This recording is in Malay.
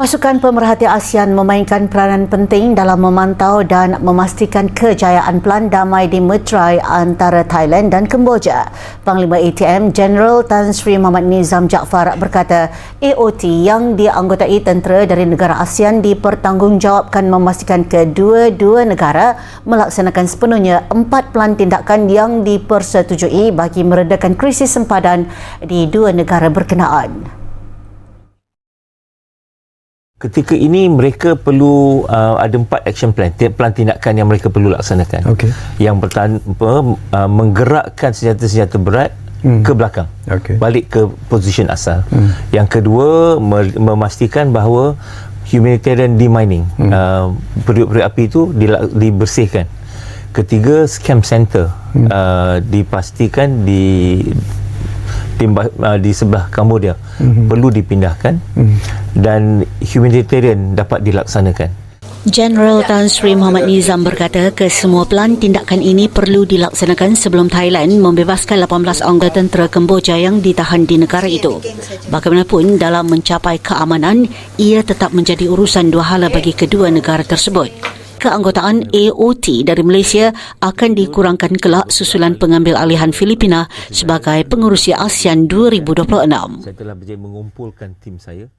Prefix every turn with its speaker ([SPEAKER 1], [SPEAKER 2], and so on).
[SPEAKER 1] Pasukan pemerhati ASEAN memainkan peranan penting dalam memantau dan memastikan kejayaan pelan damai di Metrai antara Thailand dan Kemboja. Panglima ATM General Tan Sri Muhammad Nizam Jaafar berkata AOT yang dianggotai tentera dari negara ASEAN dipertanggungjawabkan memastikan kedua-dua negara melaksanakan sepenuhnya empat pelan tindakan yang dipersetujui bagi meredakan krisis sempadan di dua negara berkenaan.
[SPEAKER 2] Ketika ini mereka perlu uh, ada empat action plan, plan tindakan yang mereka perlu laksanakan.
[SPEAKER 3] Okey.
[SPEAKER 2] Yang pertama uh, menggerakkan senjata-senjata berat hmm. ke belakang.
[SPEAKER 3] Okey.
[SPEAKER 2] Balik ke position asal. Hmm. Yang kedua memastikan bahawa humanitarian demining hmm. uh, periuk-periuk api itu dibersihkan. Ketiga scam center hmm. uh, dipastikan di timba, uh, di sebelah Kambodia mm-hmm. perlu dipindahkan mm-hmm. dan humanitarian dapat dilaksanakan.
[SPEAKER 1] General Tan Sri Muhammad Nizam berkata kesemua pelan tindakan ini perlu dilaksanakan sebelum Thailand membebaskan 18 anggota tentera Kemboja yang ditahan di negara itu. Bagaimanapun dalam mencapai keamanan, ia tetap menjadi urusan dua hala bagi kedua negara tersebut keanggotaan AOT dari Malaysia akan dikurangkan kelak susulan pengambil alihan Filipina sebagai pengurusi ASEAN 2026.
[SPEAKER 2] Saya telah mengumpulkan tim saya